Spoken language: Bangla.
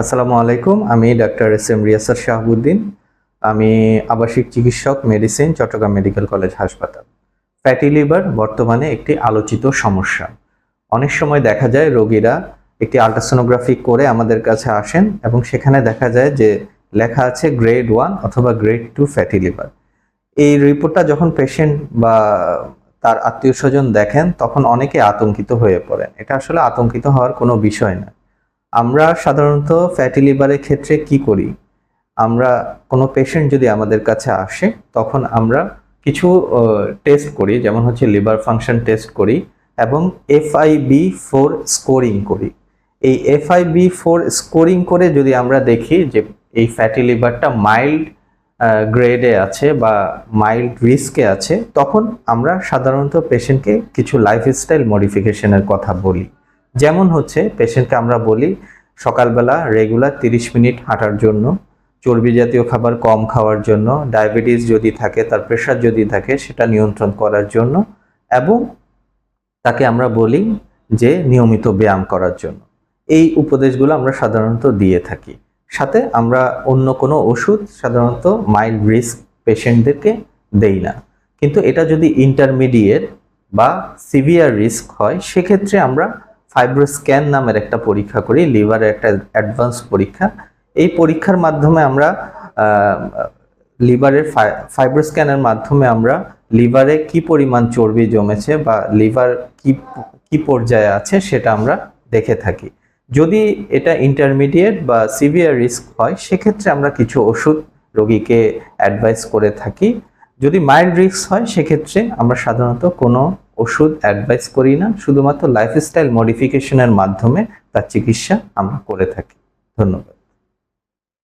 আসসালামু আলাইকুম, আমি doctor S M Riasar Shahabuddin. আমি আবাসিক চিকিৎসক মেডিসিন, চট্টগ্রাম মেডিকেল কলেজ হাসপাতাল। ফ্যাটি লিভার বর্তমানে একটি আলোচিত সমস্যা। অনেক সময় দেখা যায় রোগীরা একটি আলট্রাসোনোগ্রাফি করে আমাদের কাছে আসেন এবং সেখানে দেখা যায় যে লেখা আছে গ্রেড ওয়ান অথবা গ্রেড টু ফ্যাটি লিভার। এই রিপোর্টটা যখন পেশেন্ট বা তার আত্মীয় স্বজন দেখেন, তখন অনেকে আতঙ্কিত হয়ে পড়েন। এটা আসলে আতঙ্কিত হওয়ার কোনো বিষয় না। আমরা সাধারণত ফ্যাটি লিভারের ক্ষেত্রে কি করি? আমরা কোনো পেশেন্ট যদি আমাদের কাছে আসে, তখন আমরা কিছু টেস্ট করি, যেমন হচ্ছে লিভার ফাংশন টেস্ট করি এবং এফআইবি ফোর স্কোরিং করি। এই এফআইবি ফোর স্কোরিং করে যদি আমরা দেখি যে এই ফ্যাটি লিভারটা মাইল্ড গ্রেডে আছে বা মাইল্ড রিস্কে আছে, তখন আমরা সাধারণত পেশেন্টকে কিছু লাইফস্টাইল মডিফিকেশনের কথা বলি। যেমন হচ্ছে পেশেন্টকে আমরা বলি, সকালবেলা রেগুলার তিরিশ মিনিট হাঁটার জন্য, চর্বি জাতীয় খাবার কম খাওয়ার জন্য ডায়াবেটিস যদি থাকে, তার প্রেশার যদি থাকে, সেটা নিয়ন্ত্রণ করার জন্য, এবং তাকে আমরা বলি যে নিয়মিত ব্যায়াম করার জন্য। এই উপদেশগুলো আমরা সাধারণত দিয়ে থাকি। সাথে আমরা অন্য কোনো ওষুধ সাধারণত মাইল্ড রিস্ক পেশেন্টদেরকে দেই না। কিন্তু এটা যদি ইন্টারমিডিয়েট বা সিভিয়ার রিস্ক হয়, সেক্ষেত্রে আমরা ফাইব্রোস্ক্যান নামের একটা পরীক্ষা করি লিভারের একটা অ্যাডভান্স পরীক্ষা। এই পরীক্ষার মাধ্যমে আমরা লিভারের ফাইব্রোস্ক্যানের মাধ্যমে আমরা লিভারে কি পরিমাণ চর্বি জমেছে বা লিভার কি কি পর্যায়ে আছে সেটা আমরা দেখে থাকি। যদি এটা ইন্টারমিডিয়েট বা সিভিয়ার রিস্ক হয়, সেক্ষেত্রে আমরা কিছু ওষুধ রোগীকে অ্যাডভাইস করে থাকি। যদি মাইল্ড রিস্ক হয়, সেক্ষেত্রে আমরা সাধারণত কোনো ওষুধ অ্যাডভাইস করি না শুধুমাত্র লাইফস্টাইল মডিফিকেশনের মাধ্যমে তার চিকিৎসা আমরা করে থাকি। ধন্যবাদ।